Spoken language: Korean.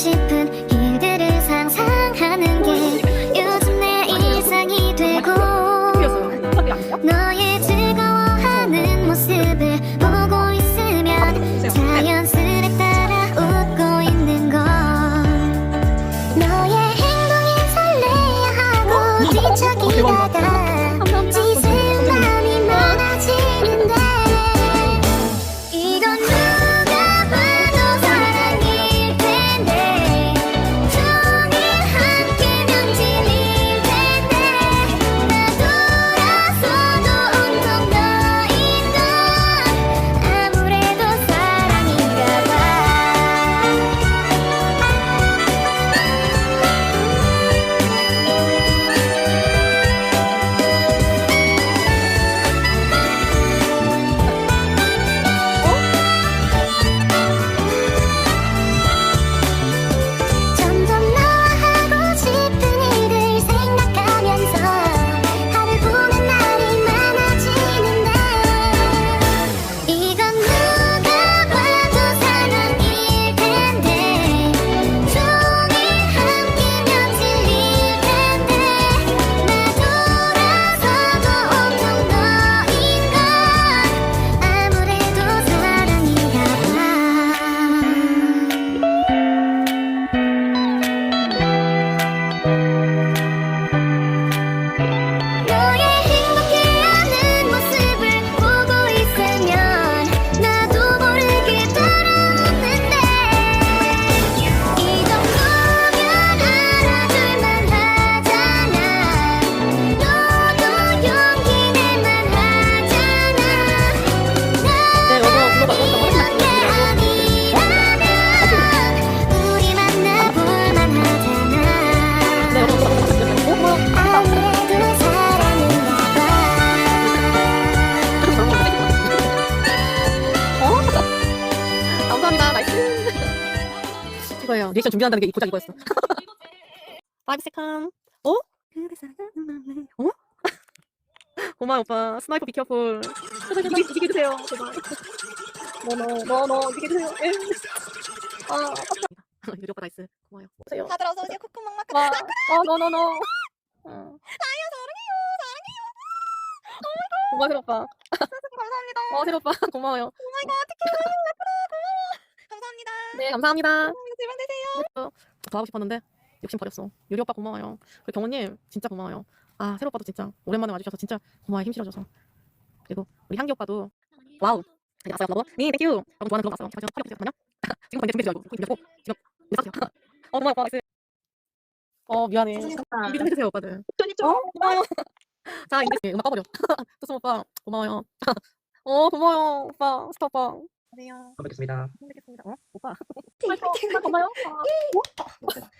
싶은 길들을 상상하는 게 요즘 내 일상이 되고 너의 즐거워하는 모습을 보고 있으면 자연스레 따라 웃고 있는 걸 너의 행동에 설레야 하고 뒤척이다가 이거예요. 리액션 준비한다는 게 고작 이거였어. 5 세컨. 어? 맘에. 어? 고마워 오빠. 스나이퍼 비켜풀. 이기게. 제발. 너너 너너 이기게. 예. 아. 유리 오빠 나이스. 고마워요. 오세요. 다들 어서 오세요. 막 와. 어 너너너. 어. 나요 사랑해요. 고마워 세로 오빠. 감사합니다. 어 세로 오빠 고마워요. 오마이갓 어떡해. 감사합니다. 네 감사합니다. 즐거운 되세요. 더 하고 싶었는데 욕심 버렸어. 유리 오빠 고마워요. 그리고 경호님 진짜 고마워요. 아 세로 오빠도 진짜 오랜만에 와주셔서 진짜 고마워요. 힘 실어줘서. 그리고 우리 향기 오빠도 와우. 아니 아싸요 라고? 네 땡큐. 여러분 좋아하는 그런 거 왔어요. 지금 허리 잠깐만요. 지금 건데 말고 준비되고 지금 내가 어 고마워 오빠 나이스. 어 미안해. 준비 좀 해주세요 오빠들. 어 고마워요. 자 이제 음악 꺼버려. 뚜순 오빠 고마워요. 어 고마워요 오빠 스타 오빠. 안녕하세요. 뵙겠습니다. 뵙겠습니다. 어 오빠. 아, 고마워요.